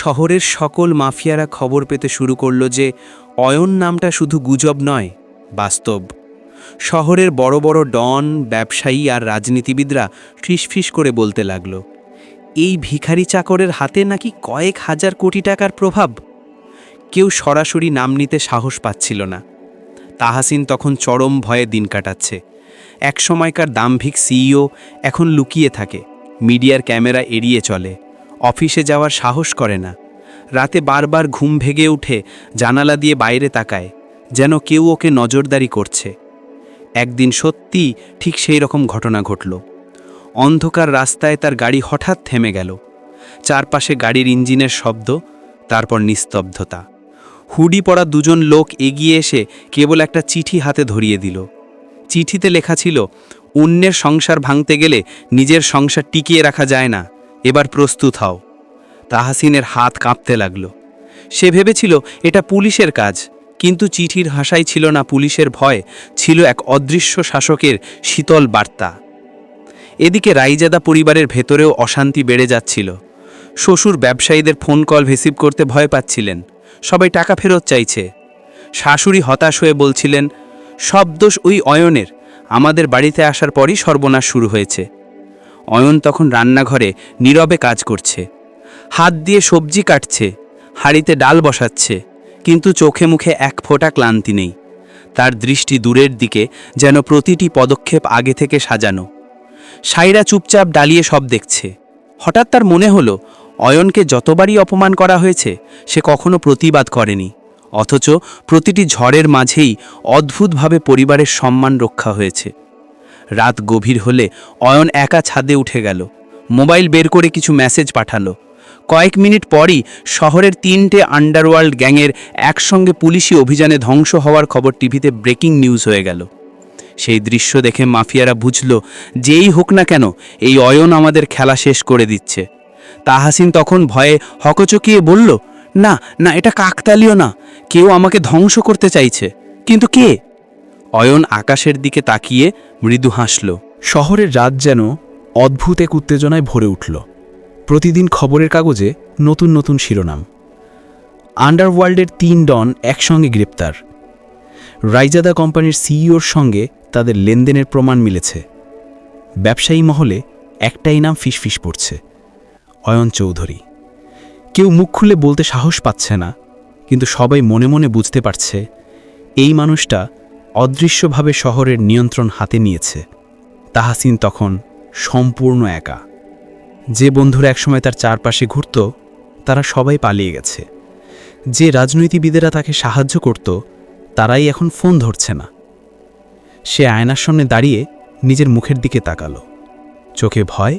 শহরের সকল মাফিয়ারা খবর পেতে শুরু করল যে অয়ন নামটা শুধু গুজব নয়, বাস্তব। শহরের বড় বড় ডন, ব্যবসায়ী আর রাজনীতিবিদরা ফিসফিস করে বলতে লাগল, এই ভিখারি চাকরের হাতে নাকি কয়েক হাজার কোটি টাকার প্রভাব? কেউ সরাসরি নাম নিতে সাহস পাচ্ছিল না। তাহাসিন তখন চরম ভয়ে দিন কাটাচ্ছে। এক সময়কার দাম্ভিক সিইও এখন লুকিয়ে থাকে, মিডিয়ার ক্যামেরা এড়িয়ে চলে। অফিসে যাওয়ার সাহস করে না। রাতে বারবার ঘুম ভেঙে উঠে জানালা দিয়ে বাইরে তাকায়, যেন কেউ ওকে নজরদারি করছে। একদিন সত্যি ঠিক সেই রকম ঘটনা ঘটল। অন্ধকার রাস্তায় তার গাড়ি হঠাৎ থেমে গেল। চারপাশে গাড়ির ইঞ্জিনের শব্দ, তারপর নিস্তব্ধতা। হুডি পরা দুজন লোক এগিয়ে এসে কেবল একটা চিঠি হাতে ধরিয়ে দিল। চিঠিতে লেখা ছিল, অন্যের সংসার ভাঙতে গেলে নিজের সংসার টিকিয়ে রাখা যায় না। এবার প্রস্তুত হও। তাহাসিনের হাত কাঁপতে লাগল। সে ভেবেছিল, এটা পুলিশের কাজ, কিন্তু চিঠির হাসাই ছিল না পুলিশের ভয়, ছিল এক অদৃশ্য শাসকের শীতল বার্তা। এদিকে রাইজাদা পরিবারের ভেতরেও অশান্তি বেড়ে যাচ্ছিল। শ্বশুর ব্যবসায়ীদের ফোন কল রিসিভ করতে ভয় পাচ্ছিলেন। সবাই টাকা ফেরত চাইছে। শাশুড়ি হতাশ হয়ে বলছিলেন, সব দোষ ওই অয়নের। আমাদের বাড়িতে আসার পরই সর্বনাশ শুরু হয়েছে। অয়ন তখন রান্নাঘরে নীরবে কাজ করছে। হাত দিয়ে সবজি কাটছে, হাঁড়িতে ডাল বসাচ্ছে, কিন্তু চোখে মুখে এক ফোঁটা ক্লান্তি নেই। তার দৃষ্টি দূরের দিকে যেন প্রতিটি পদক্ষেপ আগে থেকে সাজানো। সাইরা চুপচাপ ডালিয়ে সব দেখছে। হঠাৎ তার মনে হলো, অয়নকে যতবারই অপমান করা হয়েছে, সে কখনো প্রতিবাদ করেনি। অথচ প্রতিটি ঝড়ের মাঝেই অদ্ভুতভাবে পরিবারের সম্মান রক্ষা হয়েছে। রাত গভীর হলে অয়ন একা ছাদে উঠে গেল। মোবাইল বের করে কিছু মেসেজ পাঠালো। কয়েক মিনিট পরই শহরের তিনটে আন্ডারওয়ার্ল্ড গ্যাংয়ের একসঙ্গে পুলিশি অভিযানে ধ্বংস হওয়ার খবর টিভিতে ব্রেকিং নিউজ হয়ে গেল। সেই দৃশ্য দেখে মাফিয়ারা বুঝল, যেই হোক না কেন, এই অয়ন আমাদের খেলা শেষ করে দিচ্ছে। তাহাসিন তখন ভয়ে হকচকিয়ে বলল, না না, এটা কাকতালীয় না। কেউ আমাকে ধ্বংস করতে চাইছে। কিন্তু কে? অয়ন আকাশের দিকে তাকিয়ে মৃদু হাসল। শহরের রাত যেন অদ্ভুত এক উত্তেজনায় ভরে উঠল। প্রতিদিন খবরের কাগজে নতুন নতুন শিরোনাম। আন্ডারওয়ার্ল্ডের তিন ডন একসঙ্গে গ্রেপ্তার। রাইজাদা কোম্পানির সিইওর সঙ্গে তাদের লেনদেনের প্রমাণ মিলেছে। ব্যবসায়ী মহলে একটাই নাম ফিসফিস পড়ছে, অয়ন চৌধুরী। কেউ মুখ খুলে বলতে সাহস পাচ্ছে না, কিন্তু সবাই মনে মনে বুঝতে পারছে, এই মানুষটা অদৃশ্যভাবে শহরের নিয়ন্ত্রণ হাতে নিয়েছে। তাহাসিন তখন সম্পূর্ণ একা। যে বন্ধুরা একসময় তার চারপাশে ঘুরত, তারা সবাই পালিয়ে গেছে। যে রাজনীতিবিদেরা তাকে সাহায্য করত, তারাই এখন ফোন ধরছে না। সে আয়নার সামনে দাঁড়িয়ে নিজের মুখের দিকে তাকালো। চোখে ভয়,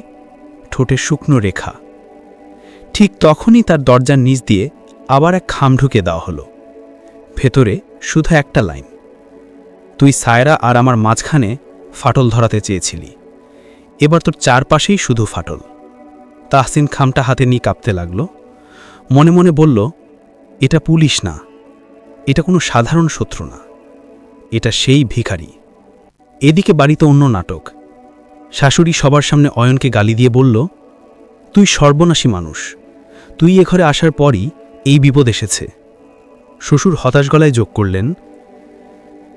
ঠোঁটে শুকনো রেখা। ঠিক তখনই তার দরজার নিচ দিয়ে আবার এক খাম ঢুকে দেওয়া হলো। ভেতরে শুধু একটা লাইন। তুই সায়রা আর আমার মাঝখানে ফাটল ধরাতে চেয়েছিলি। এবার তোর চারপাশেই শুধু ফাটল। তাহসিন খামটা হাতে নিয়ে কাঁপতে লাগল। মনে মনে বলল, এটা পুলিশ না। এটা কোনো সাধারণ শত্রু না। এটা সেই ভিখারি। এদিকে বাড়িতে অন্য নাটক। শাশুড়ি সবার সামনে অয়নকে গালি দিয়ে বলল, তুই সর্বনাশী মানুষ। তুই এ ঘরে আসার পরই এই বিপদ এসেছে। শ্বশুর হতাশ গলায় যোগ করলেন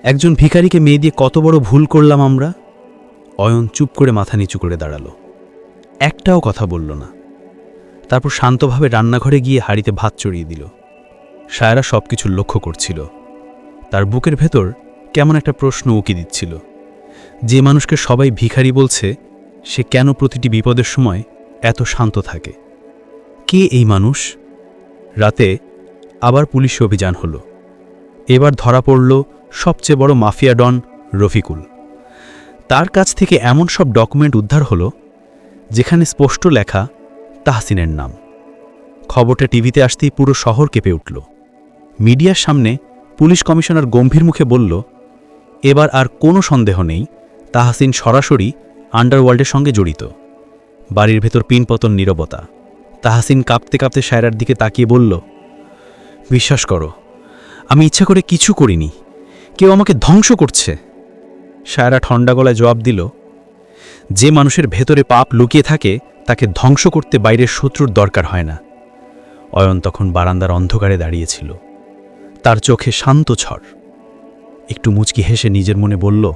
একজন ভিখারিকে মেয়ে দিয়ে কত বড় ভুল করলাম আমরা? অয়ন চুপ করে মাথা নিচু করে দাঁড়াল। একটাও কথা বলল না। তারপর শান্তভাবে রান্নাঘরে গিয়ে হাড়িতে ভাত চড়িয়ে দিল। সায়রা সব কিছু লক্ষ্য করছিল। তার বুকের ভেতর কেমন একটা প্রশ্ন উকি দিচ্ছিল। যে মানুষকে সবাই ভিখারি বলছে, সে কেন প্রতিটি বিপদের সময় এত শান্ত থাকে? কে এই মানুষ? রাতে আবার পুলিশ অভিযান হলো। এবার ধরা পড়ল সবচেয়ে বড় মাফিয়া ডন রফিকুল। তার কাছ থেকে এমন সব ডকুমেন্ট উদ্ধার হলো, যেখানে স্পষ্ট লেখা, তাহসিনের নাম। খবরটা টিভিতে আসতেই পুরো শহর কেঁপে উঠল। মিডিয়ার সামনে পুলিশ কমিশনার গম্ভীর মুখে বলল, এবার আর কোনো সন্দেহ নেই, তাহাসিন সরাসরি আন্ডারওয়ার্ল্ডের সঙ্গে জড়িত। বাড়ির ভেতর পিনপতন নীরবতা। তাহাসিন কাঁপতে কাঁপতে সায়রার দিকে তাকিয়ে বলল, বিশ্বাস করো, আমি ইচ্ছা করে কিছু করিনি। কেউ আমাকে ধ্বংস করছে। সায়রা ঠন্ডা গলায় জবাব দিল, যে মানুষের ভেতরে পাপ লুকিয়ে থাকে, তাকে ধ্বংস করতে বাইরের শত্রুর দরকার হয় না। অয়ন তখন বারান্দার অন্ধকারে দাঁড়িয়েছিল। তার চোখে শান্ত ঝড়। একটু মুচকি হেসে নিজের মনে বলল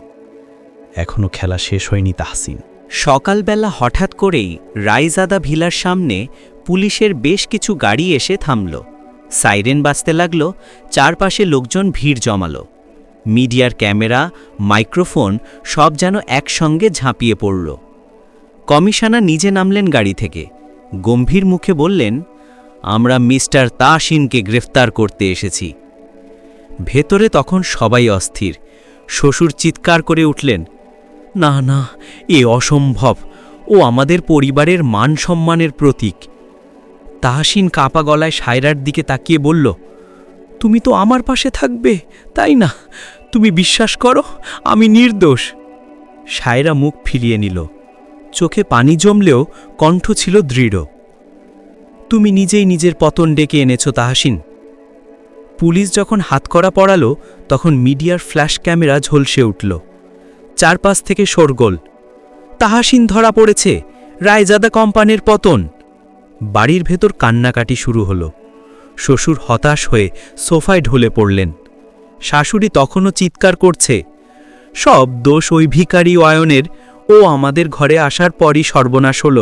এখনও খেলা শেষ হয়নি তাহসিন। সকালবেলা হঠাৎ করেই রাইজাদা ভিলার সামনে পুলিশের বেশ কিছু গাড়ি এসে থামল। সাইরেন বাজতে লাগল, চারপাশে লোকজন ভিড় জমালো। মিডিয়ার ক্যামেরা, মাইক্রোফোন সব যেন একসঙ্গে ঝাঁপিয়ে পড়ল। কমিশনার নিজে নামলেন গাড়ি থেকে। গম্ভীর মুখে বললেন, আমরা মিস্টার তাসিনকে গ্রেফতার করতে এসেছি। ভেতরে তখন সবাই অস্থির। শ্বশুর চিৎকার করে উঠলেন, না না, এ অসম্ভব। ও আমাদের পরিবারের মান সম্মানের প্রতীক। তাহাসিন কাপা গলায় সায়রার দিকে তাকিয়ে বলল তুমি তো আমার পাশে থাকবে, তাই না? তুমি বিশ্বাস করো, আমি নির্দোষ। সায়রা মুখ ফিরিয়ে নিল। চোখে পানি জমলেও কণ্ঠ ছিল দৃঢ়। তুমি নিজেই নিজের পতন ডেকে এনেছো, তাহাসিন। পুলিশ যখন হাতকড়া পড়ালো, তখন মিডিয়ার ফ্ল্যাশ ক্যামেরা ঝলসে উঠল। চারপাশ থেকে শোরগোল। তাহাসিন ধরা পড়েছে, রায়জাদা কোম্পানির পতন। বাড়ির ভেতর কান্নাকাটি শুরু হলো। শ্বশুর হতাশ হয়ে সোফায় ঢলে পড়লেন। শাশুড়ি তখনও চিৎকার করছে, সব দোষ ওই ভিকারি অয়নের, ও আমাদের ঘরে আসার পরই সর্বনাশ হল।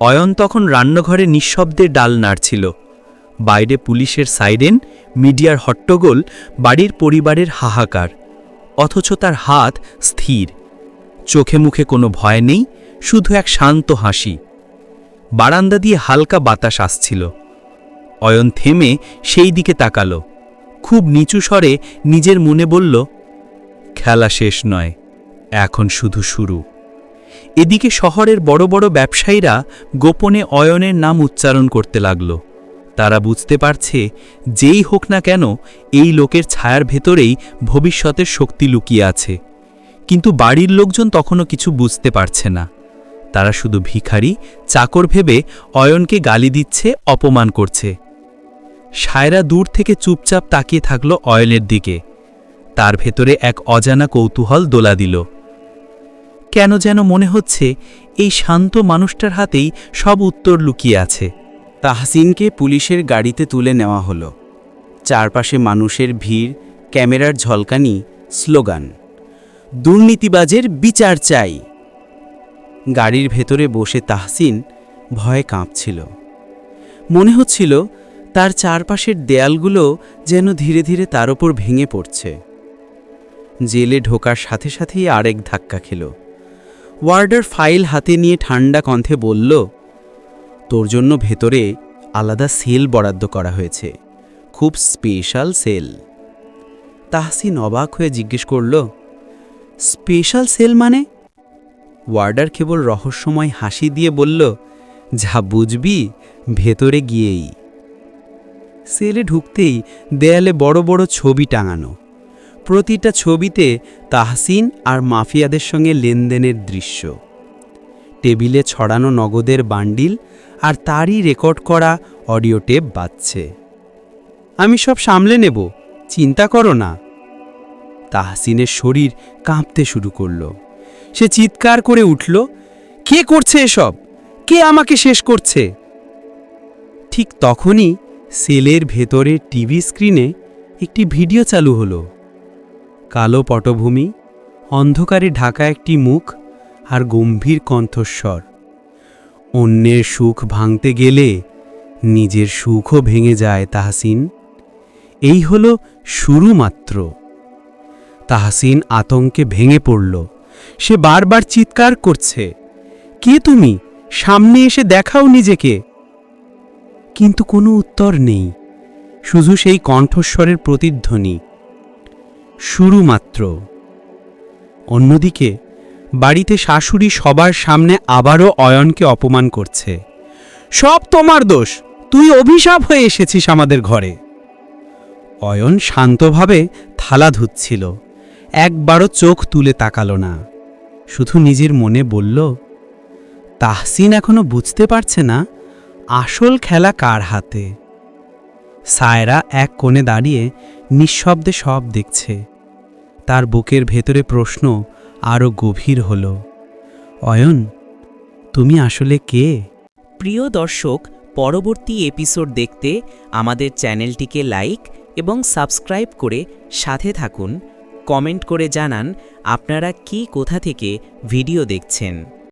অয়ন তখন রান্নাঘরে নিঃশব্দে ডাল নাড়ছিল। বাইরে পুলিশের সাইরেন, মিডিয়ার হট্টগোল, বাড়ির পরিবারের হাহাকার, অথচ তার হাত স্থির। চোখে মুখে কোনো ভয় নেই, শুধু এক শান্ত হাসি। বারান্দা দিয়ে হালকা বাতাস আসছিল। অয়ন থেমে সেই দিকে তাকালো। খুব নিচু স্বরে নিজের মনে বলল, খেলা শেষ নয়, এখন শুধু শুরু। এদিকে শহরের বড় বড় ব্যবসায়ীরা গোপনে অয়নের নাম উচ্চারণ করতে লাগল। তারা বুঝতে পারছে, যেই হোক না কেন, এই লোকের ছায়ার ভেতরেই ভবিষ্যতের শক্তি লুকিয়ে আছে। কিন্তু বাড়ির লোকজন তখনও কিছু বুঝতে পারছে না। তারা শুধু ভিখারি, চাকর ভেবে অয়নকে গালি দিচ্ছে, অপমান করছে। সায়রা দূর থেকে চুপচাপ তাকিয়ে থাকল অয়েলের দিকে। তার ভেতরে এক অজানা কৌতূহল দোলা দিল। কেন যেন মনে হচ্ছে এই শান্ত মানুষটার হাতেই সব উত্তর লুকিয়ে আছে। তাহসিনকে পুলিশের গাড়িতে তুলে নেওয়া হলো। চারপাশে মানুষের ভিড়, ক্যামেরার ঝলকানি, স্লোগান। দুর্নীতিবাজের বিচার চাই। গাড়ির ভেতরে বসে তাহসিন ভয়ে কাঁপছিল। মনে হচ্ছিল তার চারপাশের দেয়ালগুলো যেন ধীরে ধীরে তার ওপর ভেঙে পড়ছে। জেলে ঢোকার সাথে সাথেই আরেক ধাক্কা খেল। ওয়ার্ডার ফাইল হাতে নিয়ে ঠান্ডা কণ্ঠে বলল, তোর জন্য ভেতরে আলাদা সেল বরাদ্দ করা হয়েছে। খুব স্পেশাল সেল। তাহসিন অবাক হয়ে জিজ্ঞেস করল, স্পেশাল সেল মানে? ওয়ার্ডার কেবল রহস্যময় হাসি দিয়ে বলল, যা বুঝবি, ভেতরে গিয়েই। সেলে ঢুকতেই দেয়ালে বড় বড় ছবি টাঙানো। প্রতিটা ছবিতে তাহসিন আর মাফিয়াদের সঙ্গে লেনদেনের দৃশ্য। টেবিলে ছড়ানো নগদের বান্ডিল আর তারই রেকর্ড করা অডিও টেপ বাজছে। আমি সব সামলে নেব, চিন্তা করো না। তাহসিনের শরীর কাঁপতে শুরু করল। সে চিৎকার করে উঠল, কে করছে এসব? কে আমাকে শেষ করছে? ঠিক তখনই সেলের ভেতরে টিভি স্ক্রিনে একটি ভিডিও চালু হলো। কালো পটভূমি, অন্ধকারে ঢাকা একটি মুখ আর গম্ভীর কণ্ঠস্বর। অন্যের সুখ ভাঙতে গেলে নিজের সুখও ভেঙে যায় তাহসিন। এই হল শুরু মাত্র তাহসিন আতঙ্কে ভেঙে পড়ল। সে বারবার চিৎকার করছে, কে তুমি? সামনে এসে দেখাও নিজেকে। কিন্তু কোনো উত্তর নেই। শুধু সেই কণ্ঠস্বরের প্রতিধ্বনি। শুরু মাত্র। অন্যদিকে, বাড়িতে শাশুড়ি সবার সামনে আবারও অয়নকে অপমান করছে। সব তোমার দোষ, তুই অভিশাপ হয়ে এসেছিস আমাদের ঘরে। অয়ন শান্তভাবে থালা ধুচ্ছিল। একবারও চোখ তুলে তাকালো না। শুধু নিজের মনে বলল, তাহসিন এখনও বুঝতে পারছে না আসল খেলা কার হাতে? সায়রা এক কোণে দাঁড়িয়ে নিঃশব্দে সব দেখছে। তার বুকের ভেতরে প্রশ্ন আরও গভীর হল। অয়ন, তুমি আসলে কে? প্রিয় দর্শক, পরবর্তী এপিসোড দেখতে আমাদের চ্যানেলটিকে লাইক এবং সাবস্ক্রাইব করে সাথে থাকুন। কমেন্ট করে জানান আপনারা কি কোথা থেকে ভিডিও দেখছেন।